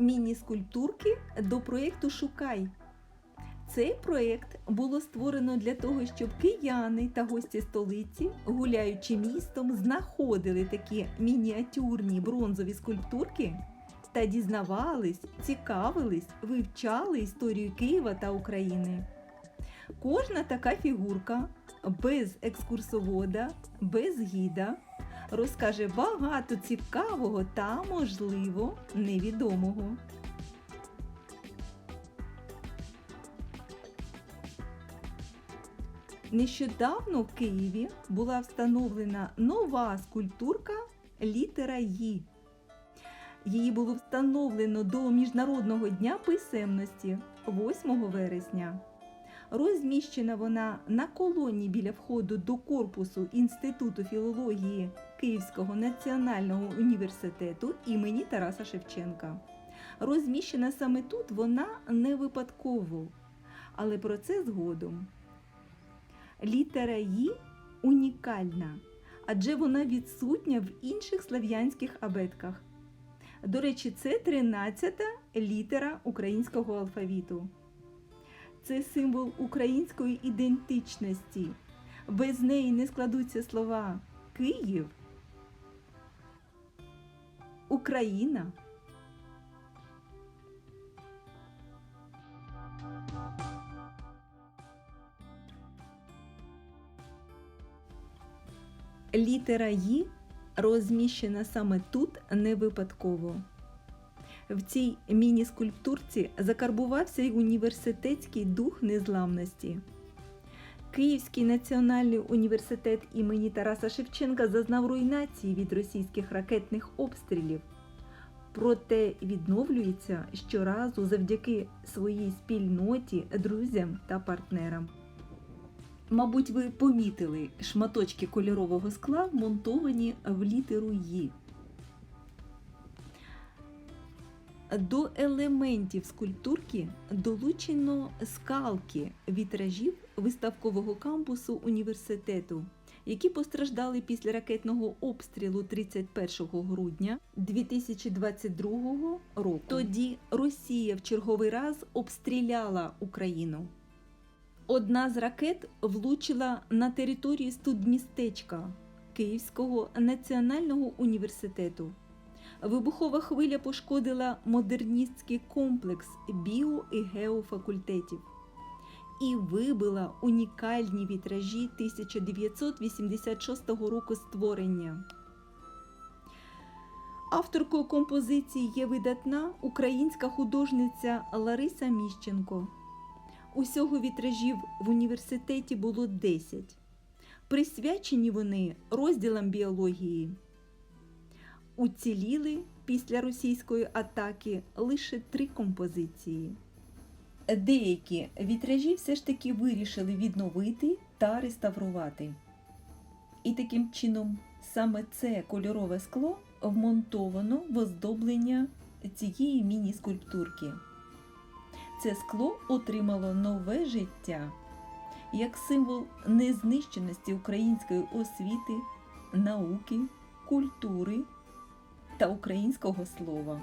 міні-скульптурки до проєкту Шукай. Цей проєкт було створено для того, щоб кияни та гості столиці, гуляючи містом, знаходили такі мініатюрні бронзові скульптурки та дізнавались, цікавились, вивчали історію Києва та України. Кожна така фігурка без екскурсовода, без гіда розкаже багато цікавого та, можливо, невідомого. Нещодавно в Києві була встановлена нова скульптурка літера «Ї». Її було встановлено до Міжнародного дня писемності 8 вересня. Розміщена вона на колоні біля входу до корпусу Інституту філології Київського національного університету імені Тараса Шевченка. Розміщена саме тут вона не випадково, але про це згодом. Літера «Ї» унікальна, адже вона відсутня в інших слав'янських абетках. До речі, це 13-та літера українського алфавіту. Це символ української ідентичності. Без неї не складуться слова Київ, Україна. Літера «Ї» розміщена саме тут не випадково. В цій міні-скульптурці закарбувався й університетський дух незламності. Київський національний університет імені Тараса Шевченка зазнав руйнації від російських ракетних обстрілів. Проте відновлюється щоразу завдяки своїй спільноті, друзям та партнерам. Мабуть, ви помітили шматочки кольорового скла, вмонтовані в літеру «Ї». До елементів скульптурки долучено скалки вітражів виставкового кампусу університету, які постраждали після ракетного обстрілу 31 грудня 2022 року. Тоді Росія в черговий раз обстріляла Україну. Одна з ракет влучила на територію студмістечка Київського національного університету. Вибухова хвиля пошкодила модерністський комплекс біо і геофакультетів і вибила унікальні вітражі 1986 року створення. Авторкою композиції є видатна українська художниця Лариса Міщенко. Усього вітражів в університеті було 10. Присвячені вони розділам біології. Уціліли після російської атаки лише три композиції. Деякі вітражі все ж таки вирішили відновити та реставрувати. І таким чином саме це кольорове скло вмонтовано в оздоблення цієї міні-скульптурки. Це скло отримало нове життя як символ незнищеності української освіти, науки, культури та українського слова.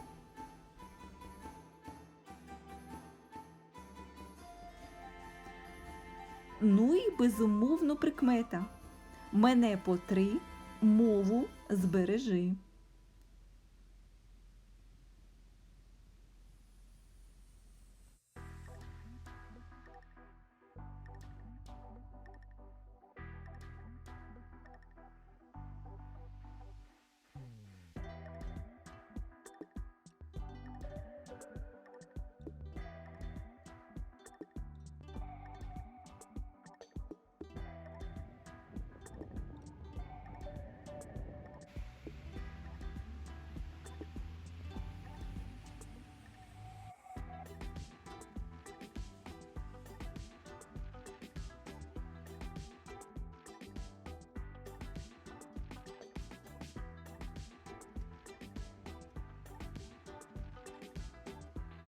Ну і безумовно прикмета. Мене по три, мову збережи.